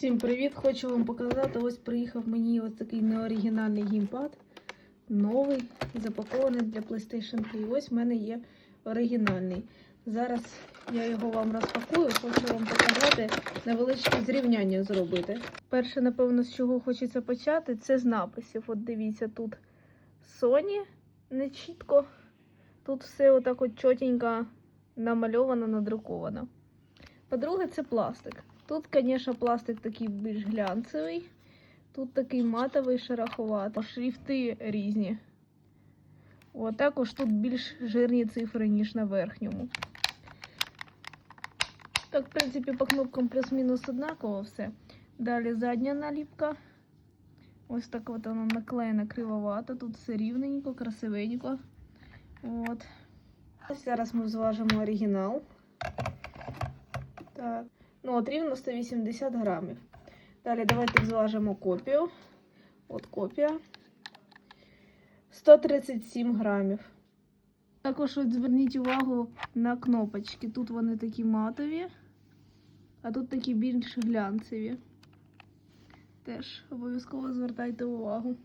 Всім привіт! Хочу вам показати. Ось приїхав мені ось такий неоригінальний геймпад. Новий, запакований для PlayStation 3. Ось в мене є оригінальний. Зараз я його вам розпакую, хочу вам показати невеличке зрівняння зробити. Перше, напевно, з чого хочеться почати, це з написів. От дивіться, тут Sony не чітко. Тут все отак от чотенько намальовано, надруковано. По-друге, це пластик. Тут, звісно, пластик такий більш глянцевий. Тут такий матовий шероховатий. Шрифти різні. О, також тут більш жирні цифри, ніж на верхньому. Так, в принципі, по кнопкам плюс-мінус однаково все. Далі задня наліпка. Ось так от вона наклеєна кривовато. Тут все рівненько, красивенько. От. Зараз ми зважимо оригінал. Так. Ну, от рівно 180 грамів. Далі давайте зважимо копію. От копія. 137 грамів. Також от зверніть увагу на кнопочки. Тут вони такі матові, а тут такі більш глянцеві. Теж обов'язково звертайте увагу.